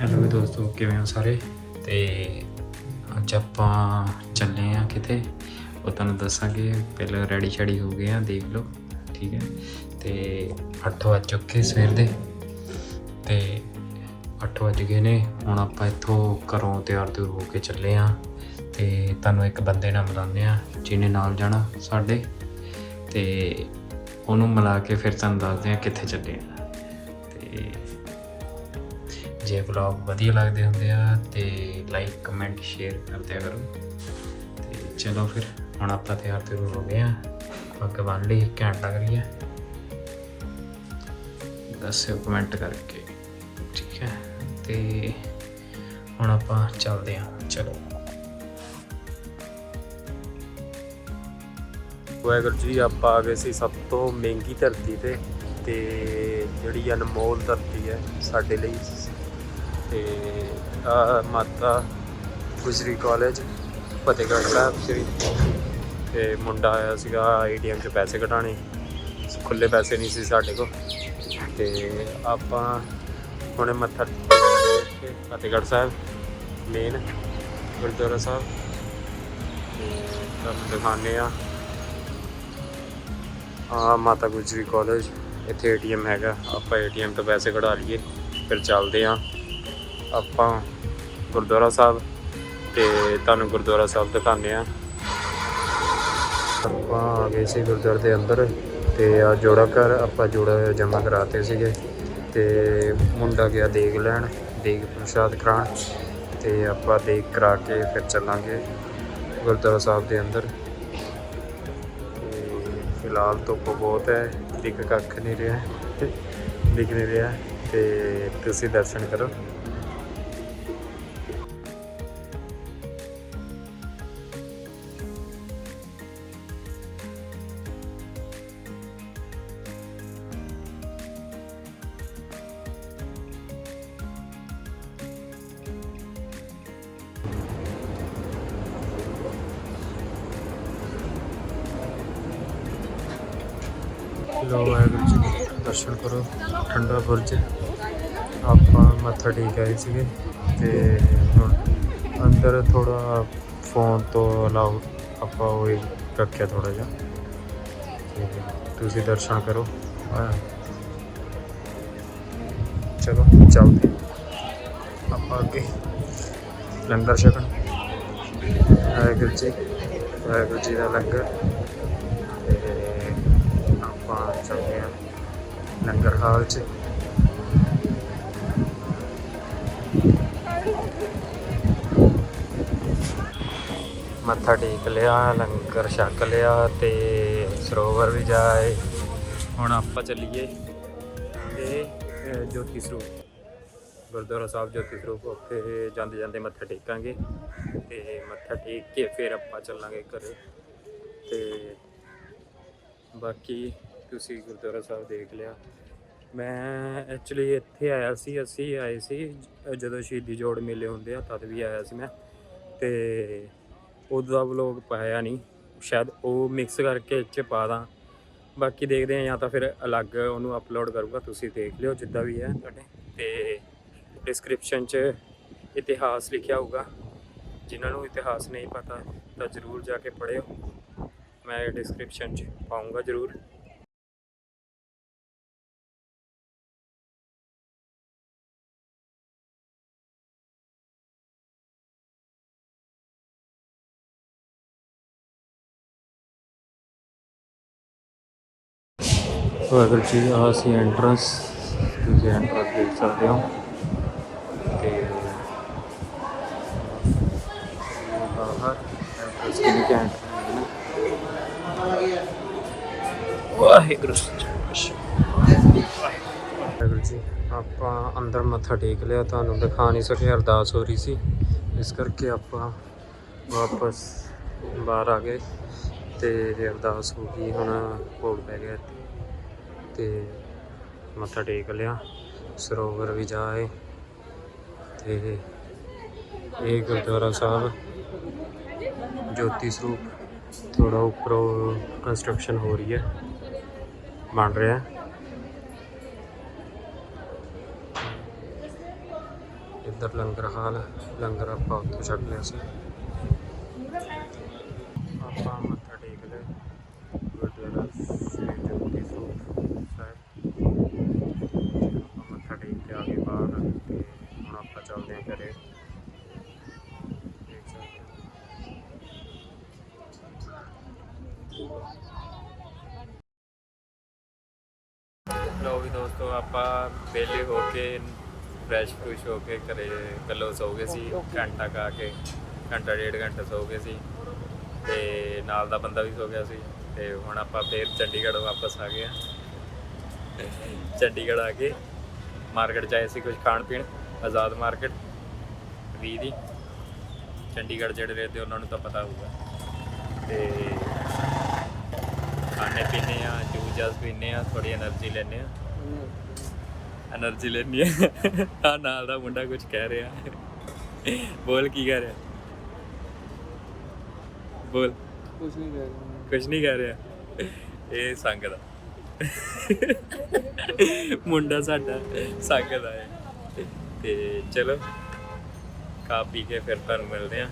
Hello ਦੋਸਤੋ, ਕਿਵੇਂ ਹੋ ਸਾਰੇ? ਤੇ ਅੱਜ ਆਪਾਂ ਚੱਲੇ ਆ ਕਿਤੇ। ਉਹ ਤੁਹਾਨੂੰ ਦੱਸਾਂਗੇ, ਪਹਿਲਾਂ ਰੈਡੀ ਸ਼ੈਡੀ ਹੋ ਗਏ ਆ ਦੇਖ ਲਓ, ਠੀਕ ਹੈ। ਤੇ 8 ਵਜ ਚੁੱਕੇ ਸਵੇਰ ਦੇ। ਤੇ 8 ਵਜ ਗਏ ਨੇ, ਹੁਣ ਆਪਾਂ ਇੱਥੋਂ ਘਰੋਂ ਤਿਆਰ ਤਿਉਰ ਹੋ ਕੇ ਚੱਲੇ ਆ ਤੇ ਤੁਹਾਨੂੰ ਇੱਕ ਬੰਦੇ ਨਾਲ ਮਿਲਾਉਂਦੇ ਆ ਜਿਹਨੇ ਨਾਲ ਜਾਣਾ ਸਾਡੇ। ਤੇ ਉਹਨੂੰ ਮਿਲਾ ਕੇ ਫਿਰ ਤੁਹਾਨੂੰ ਦੱਸਦੇ ਆ ਕਿੱਥੇ ਚੱਲੇ ਆ ਤੇ ਜੇ ਵਲੌਗ ਵਧੀਆ ਲੱਗਦੇ ਹੁੰਦੇ ਆ ਤੇ ਲਾਈਕ ਕਮੈਂਟ ਸ਼ੇਅਰ ਕਰਦੇ ਕਰੋ। ਤੇ ਚਲੋ ਫਿਰ, ਹੁਣ ਆਪਾਂ ਤਿਆਰ ਤੇ ਹੋ ਗਏ ਆ। ਪੱਗ ਬੰਨ ਲਈ, ਘੈਂਟ ਲੱਗ ਰਹੀ ਹੈ ਦੱਸਿਓ ਕਮੈਂਟ ਕਰਕੇ, ਠੀਕ ਹੈ? ਤੇ ਹੁਣ ਆਪਾਂ ਚੱਲਦੇ ਆ ਚਲੋ। ਵਾਹਿਗੁਰੂ ਜੀ, ਆਪਾਂ ਆ ਗਏ ਸੀ ਸਭ ਤੋਂ ਮਹਿੰਗੀ ਧਰਤੀ ਤੇ ਤੇ ਜਿਹੜੀ ਅਨਮੋਲ ਧਰਤੀ ਹੈ, ਸਾਡੇ ਲਈ ਤੇ ਆ ਮਾਤਾ ਗੁਜਰੀ ਕਾਲਜ ਫਤਿਹਗੜ੍ਹ ਸਾਹਿਬ ਸ੍ਰੀ। ਤੇ ਮੁੰਡਾ ਆਇਆ ਸੀਗਾ ਏਟੀਐਮ 'ਚ ਪੈਸੇ ਕਢਾਣੇ ਖੁੱਲੇ ਪੈਸੇ ਨਹੀਂ ਸੀ ਸਾਡੇ ਕੋਲ। ਤੇ ਆਪਾਂ ਹੁਣੇ ਮੱਥਾ ਫਤਿਹਗੜ੍ਹ ਸਾਹਿਬ ਮੇਨ ਗੁਰਦੁਆਰਾ ਸਾਹਿਬ। ਤੇ ਤੁਹਾਨੂੰ ਦਿਖਾਉਂਦੇ ਆ ਆ ਮਾਤਾ ਗੁਜਰੀ ਕਾਲਜ ਇੱਥੇ ਏਟੀਐਮ ਹੈਗਾ। ਆਪਾਂ ਏਟੀਐਮ ਤੋਂ ਪੈਸੇ ਕਢਾ ਲਈਏ, ਫਿਰ ਚੱਲਦੇ ਆ ਆਪਾਂ ਗੁਰਦੁਆਰਾ ਸਾਹਿਬ ਤੇ ਤੁਹਾਨੂੰ ਗੁਰਦੁਆਰਾ ਸਾਹਿਬ ਦਿਖਾਉਂਦੇ ਆ ਆਪਾਂ ਆ ਗਏ ਸੀ ਗੁਰਦੁਆਰੇ ਦੇ ਅੰਦਰ ਤੇ ਆ ਜੋੜਾ ਘਰ ਆਪਾਂ ਜੋੜਾ ਜਮ੍ਹਾਂ ਕਰਾਤੇ ਸੀਗੇ ਤੇ ਮੁੰਡਾ ਗਿਆ ਦੇਗ ਲੈਣ, ਦੇਗ ਪ੍ਰਸ਼ਾਦ ਕਰਾਉਣ ਤੇ ਆਪਾਂ ਦੇਗ ਕਰਾ ਕੇ ਫਿਰ ਚੱਲਾਂਗੇ ਗੁਰਦੁਆਰਾ ਸਾਹਿਬ ਦੇ ਅੰਦਰ। ਤੇ ਫਿਲਹਾਲ ਧੁੱਪ ਬਹੁਤ ਹੈ, ਦਿਖ ਕੱਖ ਨਹੀਂ ਰਿਹਾ, ਦਿਖ ਨਹੀਂ ਰਿਹਾ ਤੇ ਤੁਸੀਂ ਦਰਸ਼ਨ ਕਰੋ। ਲੋ ਵਾਹਿਗੁਰੂ ਜੀ ਦਰਸ਼ਨ ਕਰੋ, ਠੰਡਾ ਬੁਰਜ। ਆਪਾਂ ਮੱਥਾ ਟੇਕ ਆਏ ਸੀਗੇ ਤੇ ਹੁਣ ਅੰਦਰ ਥੋੜਾ ਫੋਨ ਤੋਂ ਅਲਾਉ ਆਪਾਂ ਉਹ ਰੱਖਿਆ ਥੋੜਾ ਜਿਹਾ। ਤੁਸੀਂ ਦਰਸ਼ਨ ਕਰੋ। ਚਲੋ, ਚੱਲਦੇ ਆਪਾਂ ਅੱਗੇ ਲੰਗਰ ਛਕਣ। ਵਾਹਿਗੁਰੂ ਜੀ ਵਾਹਿਗੁਰੂ ਜੀ ਦਾ ਲੰਗਰ। ਲੰਗਰ ਹਾਲ 'ਚ। ਮੱਥਾ ਟੇਕ ਲਿਆ, ਲੰਗਰ ਛਕ ਲਿਆ ਤੇ ਸਰੋਵਰ ਵੀ ਜਾਏ। ਹੁਣ ਆਪਾਂ ਚੱਲੀਏ ਤੇ ਜੋਤੀ ਸਰੂਪ। ਗੁਰਦੁਆਰਾ ਸਾਹਿਬ ਜੋਤੀ ਸਰੂਪ, ਉੱਥੇ ਜਾਂਦੇ ਜਾਂਦੇ ਮੱਥਾ ਟੇਕਾਂਗੇ ਤੇ ਮੱਥਾ ਟੇਕ ਕੇ ਫਿਰ ਆਪਾਂ ਚੱਲਾਂਗੇ ਘਰੇ ਤੇ ਬਾਕੀ ਤੁਸੀਂ ਗੁਰਦੁਆਰਾ ਸਾਹਿਬ ਦੇਖ ਲਿਆ। ਮੈਂ ਐਕਚੁਅਲੀ ਇੱਥੇ ਆਇਆ ਸੀ, ਅਸੀਂ ਆਏ ਸੀ, ਜਦੋਂ ਸ਼ਹੀਦੀ ਜੋੜ ਮੇਲੇ ਹੁੰਦੇ ਆ, ਤਦ ਵੀ ਆਇਆ ਸੀ ਮੈਂ। ਤੇ ਉਹਦਾ ਵਲੋਗ ਪਾਇਆ ਨਹੀਂ ਸ਼ਾਇਦ ਉਹ ਮਿਕਸ ਕਰਕੇ ਇਹ 'ਚ ਪਾ ਦਾਂ। ਬਾਕੀ ਦੇਖਦੇ ਆ, ਜਾਂ ਤਾਂ ਫਿਰ ਅਲੱਗ ਉਹਨੂੰ ਅਪਲੋਡ ਕਰੂੰਗਾ, ਤੁਸੀਂ ਦੇਖ ਲਿਓ, ਜਿੱਦਾਂ ਵੀ ਹੈ ਤੁਹਾਡੇ। ਤੇ ਡਿਸਕ੍ਰਿਪਸ਼ਨ 'ਚ ਇਤਿਹਾਸ ਲਿਖਿਆ ਹੋਊਗਾ। ਜਿਨ੍ਹਾਂ ਨੂੰ ਇਤਿਹਾਸ ਨਹੀਂ ਪਤਾ, ਤਾਂ ਜ਼ਰੂਰ ਜਾ ਕੇ ਪੜ੍ਹਿਓ। ਮੈਂ ਡਿਸਕ੍ਰਿਪਸ਼ਨ 'ਚ ਪਾਉਂਗਾ ਜ਼ਰੂਰ। ਵਾਹਿਗੁਰੂ ਜੀ, ਆਹ ਸੀ ਐਂਟਰੈਂਸ ਤੁਸੀਂ ਐਂਟਰੈਂਸ ਦੇਖ ਸਕਦੇ ਹੋ। ਤੇ ਬਾਹਰ ਐਂਟਰੈਂਸ ਕਿੰਨੀ ਘੈਂਟ ਵਾਹਿਗੁਰੂ ਜੀ ਵਾਹਿਗੁਰੂ ਜੀ, ਆਪਾਂ ਅੰਦਰ ਮੱਥਾ ਟੇਕ ਲਿਆ, ਤੁਹਾਨੂੰ ਦਿਖਾ ਨਹੀਂ ਸਕੇ, ਅਰਦਾਸ ਹੋ ਰਹੀ ਸੀ। ਇਸ ਕਰਕੇ ਆਪਾਂ ਵਾਪਸ ਬਾਹਰ ਆ ਗਏ ਤੇ ਅਰਦਾਸ ਹੋ ਗਈ, ਹੁਣ ਭੋਗ ਪੈ ਗਿਆ ਤੇ ਮੱਥਾ ਟੇਕ ਲਿਆ, ਸਰੋਵਰ ਵੀ ਜਾਏ ਤੇ ਇਹ ਗੁਰਦੁਆਰਾ ਸਾਹਿਬ ਜੋਤੀ ਸਰੂਪ ਥੋੜਾ ਉੱਪਰੋਂ ਕੰਸਟਰਕਸ਼ਨ ਹੋ ਰਹੀ ਹੈ, ਬਣ ਰਿਹਾ ਇੱਧਰ ਲੰਗਰ ਹਾਲ, ਲੰਗਰ ਆਪਾਂ ਉੱਥੋਂ ਛੱਡ ਲਿਆ ਸੀ ਆਪਾਂ ਮੱਥਾ ਟੇਕ ਲਿਆ ਗੁਰਦੁਆਰਾ ਸ੍ਰੀ ਜੋਤੀ ਸਰੂਪ ਸਾਹਿਬ ਆਪਾਂ ਮੱਥਾ ਟੇਕ ਕੇ ਆ ਗਏ ਬਾਹਰ ਤੇ ਹੁਣ ਆਪਾਂ ਚੱਲਦੇ ਹਾਂ ਘਰੇ ਦੇਖ ਸਕਦੇ ਹੋ। ਹੋਊਗੀ ਦੋਸਤੋ ਆਪਾਂ ਵਿਹਲੇ ਹੋ ਕੇ ਫਰੈਸ਼ ਫਰੂਸ਼ ਹੋ ਕੇ ਘਰੇ ਕੱਲੋ ਸੌ ਗਏ ਸੀ ਘੰਟਾ ਕਾ ਕੇ ਘੰਟਾ ਡੇਢ ਘੰਟਾ ਸੌ ਗਏ ਸੀ ਤੇ ਨਾਲ ਦਾ ਬੰਦਾ ਵੀ ਸੌ ਗਿਆ ਸੀ ਤੇ ਹੁਣ ਆਪਾਂ ਫੇਰ ਚੰਡੀਗੜ੍ਹ ਵਾਪਸ ਆ ਗਏ ਆ ਚੰਡੀਗੜ੍ਹ ਆ ਕੇ ਮਾਰਕੀਟ ਜਾਏ ਸੀ ਕੁਝ ਖਾਣ ਪੀਣ ਆਜ਼ਾਦ ਮਾਰਕੀਟ ਵੀ ਦੀ। ਚੰਡੀਗੜ੍ਹ ਜਿਹੜੇ ਰਹਿੰਦੇ ਉਹਨਾਂ ਨੂੰ ਤਾਂ ਪਤਾ ਹੋਊਗਾ। ਤੇ ਖਾਣੇ ਪੀਣੇ ਆ ਜੂਸ ਜਸ ਪੀਣੇ ਆ ਥੋੜੀ એનર્ਜੀ ਲੈਣੇ ਆ એનર્જી ਲੈਣੀ ਹੈ ਆ ਨਾਲ ਦਾ ਮੁੰਡਾ ਕੁਝ ਕਹਿ ਰਿਹਾ। ਬੋਲ ਕੀ ਕਹਿ ਰਿਹਾ? ਬੋਲ। ਕੁਝ ਨਹੀਂ ਕਹਿ ਰਿਹਾ। ਕੁਝ ਨਹੀਂ ਕਹਿ ਰਿਹਾ। ਇਹ ਸੰਗ ਦਾ। ਮੁੰਡਾ ਸਾਡਾ ਸੰਗ ਦਾ ਹੈ। ਤੇ ਚਲੋ ਕਾ ਪੀ ਕੇ ਫਿਰ ਤੁਹਾਨੂੰ ਮਿਲਦੇ ਆਂ